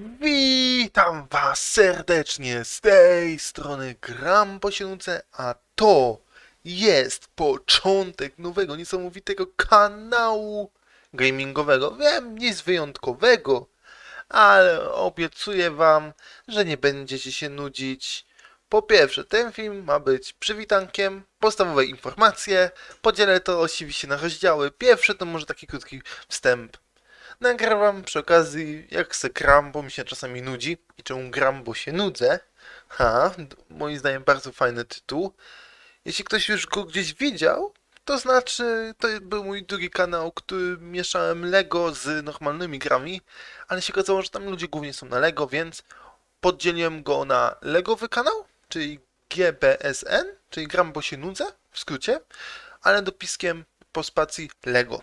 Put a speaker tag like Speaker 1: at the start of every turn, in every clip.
Speaker 1: Witam was serdecznie z tej strony Gram po a to jest początek nowego, niesamowitego kanału gamingowego. Wiem, nic wyjątkowego, ale obiecuję wam, że nie będziecie się nudzić. Po pierwsze, ten film ma być przywitankiem, podstawowe informacje, podzielę to oczywiście na rozdziały. Pierwsze to może taki krótki wstęp nagrywam przy okazji, jak se gram, bo mi się czasami nudzi. I czemu gram, bo się nudzę. Ha, moim zdaniem bardzo fajny tytuł. Jeśli ktoś już go gdzieś widział, to znaczy, to był mój drugi kanał, który mieszałem Lego z normalnymi grami, ale się okazało, że tam ludzie głównie są na Lego, więc podzieliłem go na Legowy kanał, czyli GBSN, czyli gram, bo się nudzę, w skrócie, ale dopiskiem po spacji Lego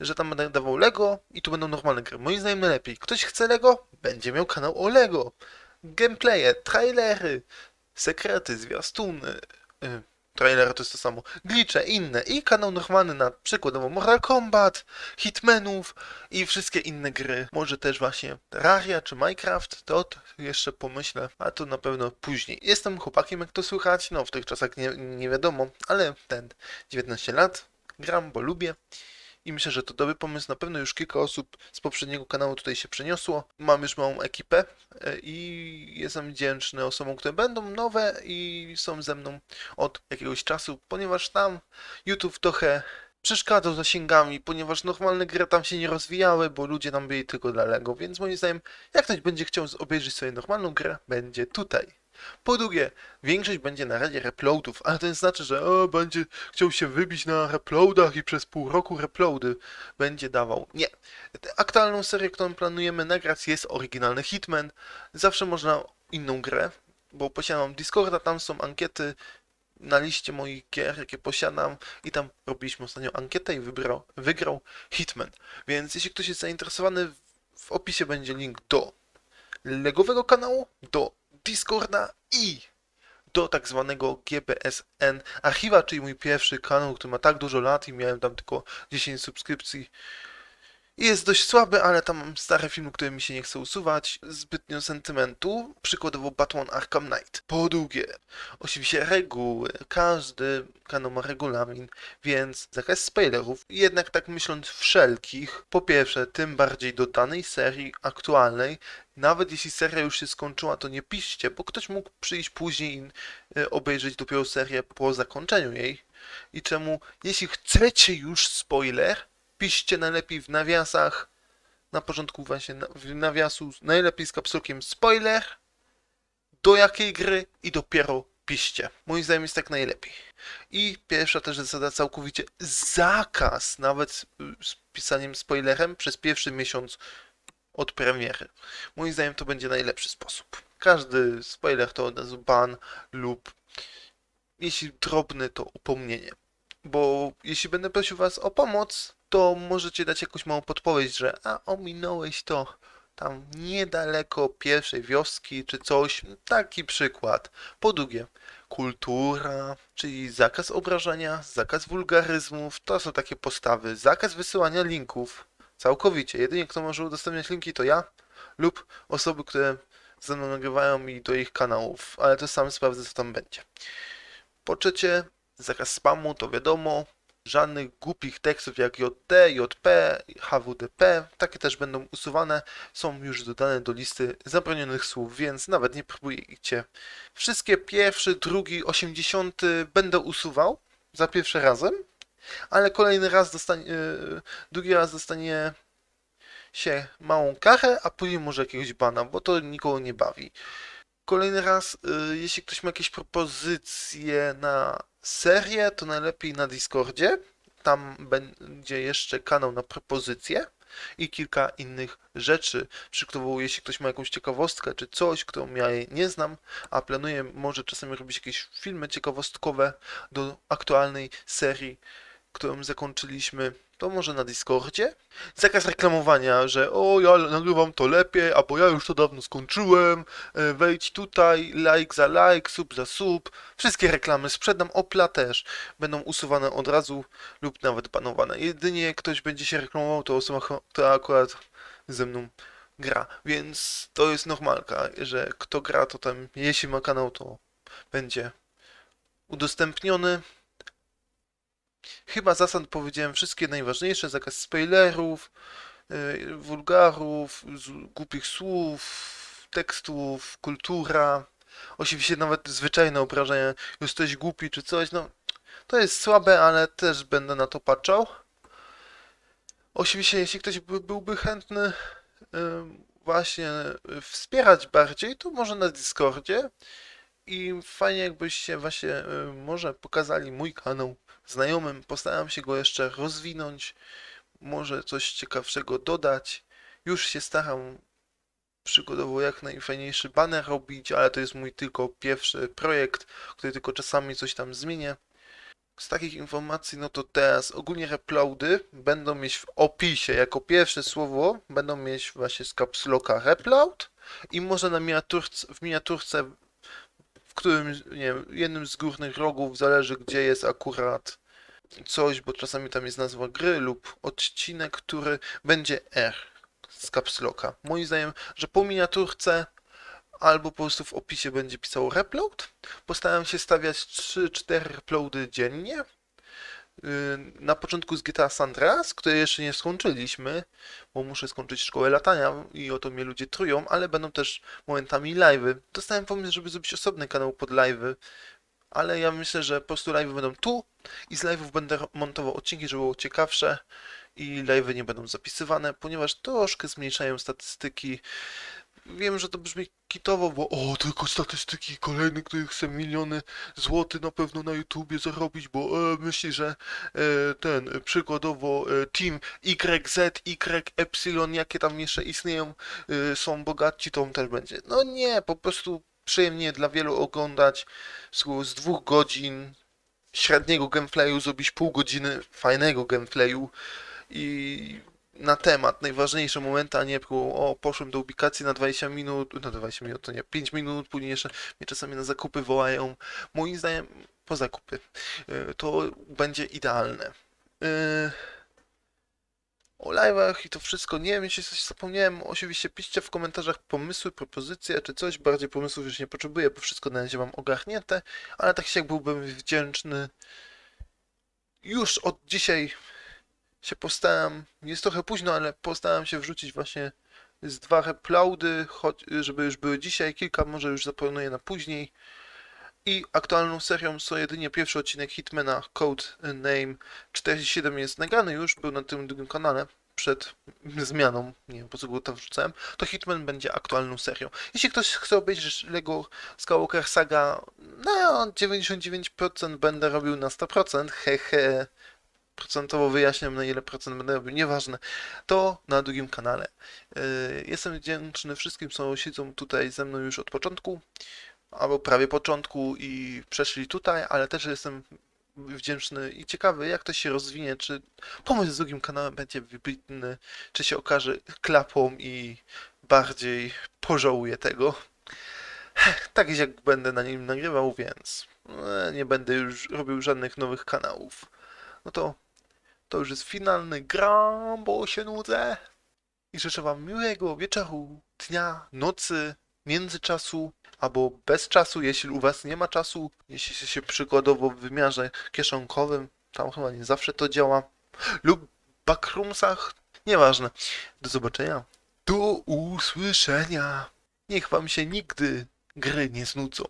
Speaker 1: że tam będę dawał Lego i tu będą normalne gry. Moim zdaniem najlepiej. Ktoś chce Lego? Będzie miał kanał o Lego. Gameplaye, trailery, sekrety, zwiastuny. Yy, trailery to jest to samo. Glitche, inne. I kanał normalny na przykładowo Mortal Kombat, Hitmanów i wszystkie inne gry. Może też właśnie Terraria czy Minecraft. To t- jeszcze pomyślę, a to na pewno później. Jestem chłopakiem, jak to słychać. No, w tych czasach nie, nie wiadomo, ale ten 19 lat. Gram, bo lubię. I myślę, że to dobry pomysł. Na pewno już kilka osób z poprzedniego kanału tutaj się przeniosło. Mam już małą ekipę e, i jestem wdzięczny osobom, które będą nowe i są ze mną od jakiegoś czasu, ponieważ tam YouTube trochę przeszkadzał zasięgami, ponieważ normalne gry tam się nie rozwijały, bo ludzie tam byli tylko dla Lego, więc moim zdaniem, jak ktoś będzie chciał obejrzeć sobie normalną grę, będzie tutaj. Po drugie, większość będzie na razie reploadów, ale to nie znaczy, że o, będzie chciał się wybić na reploadach i przez pół roku reploady będzie dawał. Nie. Aktualną serię, którą planujemy nagrać jest oryginalny Hitman. Zawsze można inną grę, bo posiadam Discorda, tam są ankiety na liście moich gier, jakie posiadam i tam robiliśmy ostatnio ankietę i wybrał, wygrał Hitman. Więc jeśli ktoś jest zainteresowany, w opisie będzie link do legowego kanału, do Discorda i do tak zwanego GBSN archiwa, czyli mój pierwszy kanał, który ma tak dużo lat i miałem tam tylko 10 subskrypcji. Jest dość słaby, ale tam mam stare filmy, które mi się nie chce usuwać. Zbytnio sentymentu, przykładowo Batman Arkham Knight. Po drugie, oczywiście reguły. Każdy kanał ma regulamin, więc zakaz spoilerów. Jednak tak myśląc wszelkich, po pierwsze, tym bardziej do danej serii aktualnej, nawet jeśli seria już się skończyła, to nie piszcie, bo ktoś mógł przyjść później i e, obejrzeć dopiero serię po zakończeniu jej. I czemu, jeśli chcecie już spoiler, piszcie najlepiej w nawiasach, na początku właśnie w nawiasu, najlepiej z kapsułkiem spoiler, do jakiej gry i dopiero piszcie. Moim zdaniem jest tak najlepiej. I pierwsza też zasada całkowicie zakaz, nawet y, z pisaniem spoilerem przez pierwszy miesiąc od premiery. Moim zdaniem to będzie najlepszy sposób. Każdy spoiler to od razu ban lub jeśli drobny to upomnienie. Bo jeśli będę prosił was o pomoc, to możecie dać jakąś małą podpowiedź, że a ominąłeś to tam niedaleko pierwszej wioski czy coś. Taki przykład. Po drugie, kultura, czyli zakaz obrażania, zakaz wulgaryzmów, to są takie postawy. Zakaz wysyłania linków. Całkowicie. Jedynie kto może udostępniać linki to ja lub osoby, które ze mną nagrywają mi do ich kanałów, ale to sam sprawdzę co tam będzie. Po trzecie, zakaz spamu, to wiadomo. Żadnych głupich tekstów jak JD, JP, HWDP, takie też będą usuwane, są już dodane do listy zabronionych słów, więc nawet nie próbujcie. Wszystkie pierwszy, drugi, osiemdziesiąty będę usuwał za pierwszym razem, ale kolejny raz dostanie, yy, drugi raz dostanie się małą karę, a później może jakiegoś bana, bo to nikogo nie bawi. Kolejny raz, y, jeśli ktoś ma jakieś propozycje na serię, to najlepiej na Discordzie. Tam będzie jeszcze kanał na propozycje i kilka innych rzeczy. Przykładowo, jeśli ktoś ma jakąś ciekawostkę czy coś, którą ja nie znam, a planuję może czasami robić jakieś filmy ciekawostkowe do aktualnej serii, którą zakończyliśmy, to może na Discordzie. Zakaz reklamowania, że o, ja nagrywam to lepiej, albo ja już to dawno skończyłem, e, wejdź tutaj, like za like, sub za sub. Wszystkie reklamy sprzedam, Opla też będą usuwane od razu lub nawet banowane. Jedynie ktoś będzie się reklamował, to osoba, która akurat ze mną gra, więc to jest normalka, że kto gra, to tam, jeśli ma kanał, to będzie udostępniony. Chyba zasad powiedziałem wszystkie najważniejsze, zakaz spoilerów, yy, wulgarów, głupich słów, tekstów, kultura, oczywiście nawet zwyczajne obrażenia, jesteś głupi czy coś, no to jest słabe, ale też będę na to patrzał. Oczywiście, jeśli ktoś by, byłby chętny właśnie y, wspierać bardziej, to może na Discordzie i fajnie jakbyście właśnie y, może pokazali mój kanał znajomym, postaram się go jeszcze rozwinąć, może coś ciekawszego dodać. Już się staram przygodowo jak najfajniejszy banner robić, ale to jest mój tylko pierwszy projekt, który tylko czasami coś tam zmienię. Z takich informacji, no to teraz ogólnie replaudy będą mieć w opisie, jako pierwsze słowo będą mieć właśnie z caps locka replaud i może na miniaturce, w miniaturce, w którym, nie wiem, jednym z górnych rogów, zależy gdzie jest akurat coś, bo czasami tam jest nazwa gry lub odcinek, który będzie R z caps locka. Moim zdaniem, że po miniaturce albo po prostu w opisie będzie pisało replode. Postaram się stawiać 3-4 replody dziennie. Yy, Na początku z GTA San Andreas, które jeszcze nie skończyliśmy, bo muszę skończyć szkołę latania i o to mnie ludzie trują, ale będą też momentami live'y. Dostałem pomysł, żeby zrobić osobny kanał pod live'y, ale ja myślę, że po prostu live'y będą tu i z live'ów będę montował odcinki, żeby było ciekawsze i live'y nie będą zapisywane, ponieważ troszkę zmniejszają statystyki. Wiem, że to brzmi kitowo, bo o, tylko statystyki, kolejny, który chce miliony złotych na pewno na YouTubie zarobić, bo e, myśli, że e, ten, e, przykładowo e, Team YZ, Y, Epsilon, jakie tam jeszcze istnieją, e, są bogaci, to on też będzie. No nie, po prostu przyjemnie dla wielu oglądać z, z dwóch godzin średniego gameplayu zrobić pół godziny fajnego gameplayu i na temat, najważniejsze momenty, a nie było, o, poszłem do ubikacji na 20 minut, no 20 minut to nie, 5 minut, później jeszcze mnie czasami na zakupy wołają. Moim zdaniem, po zakupy, y, to będzie idealne. Y, O live'ach i to wszystko, nie wiem, jeśli coś zapomniałem, oczywiście piszcie w komentarzach pomysły, propozycje czy coś, bardziej pomysłów już nie potrzebuję, bo wszystko na razie mam ogarnięte, ale tak się jak byłbym wdzięczny. Już od dzisiaj się postaram, jest trochę późno, ale postaram się wrzucić właśnie z dwa replaudy, żeby już były dzisiaj, kilka może już zaplanuję na później. I aktualną serią są jedynie pierwszy odcinek Hitmana Code Name. 47 jest nagrany już, był na tym drugim kanale przed zmianą, nie wiem po co go tam wrzucałem, to Hitman będzie aktualną serią. Jeśli ktoś chce obejrzeć Lego Skywalker Saga, no 99% będę robił na 100%, hehe, procentowo wyjaśniam na ile procent będę robił, nieważne, to na drugim kanale. Yy, Jestem wdzięczny wszystkim, co siedzą tutaj ze mną już od początku, albo prawie początku i przeszli tutaj, ale też jestem wdzięczny i ciekawy, jak to się rozwinie, czy pomysł z drugim kanałem będzie wybitny, czy się okaże klapą i bardziej pożałuję tego. Tak jak będę na nim nagrywał, więc e, nie będę już robił żadnych nowych kanałów. No to to już jest finalny gram, bo się nudzę. I życzę wam miłego wieczoru, dnia, nocy, międzyczasu, albo bez czasu, jeśli u was nie ma czasu, jeśli się przykładowo w wymiarze kieszonkowym, tam chyba nie zawsze to działa, lub backroomsach, nieważne. Do zobaczenia. Do usłyszenia. Niech wam się nigdy gry nie znudzą.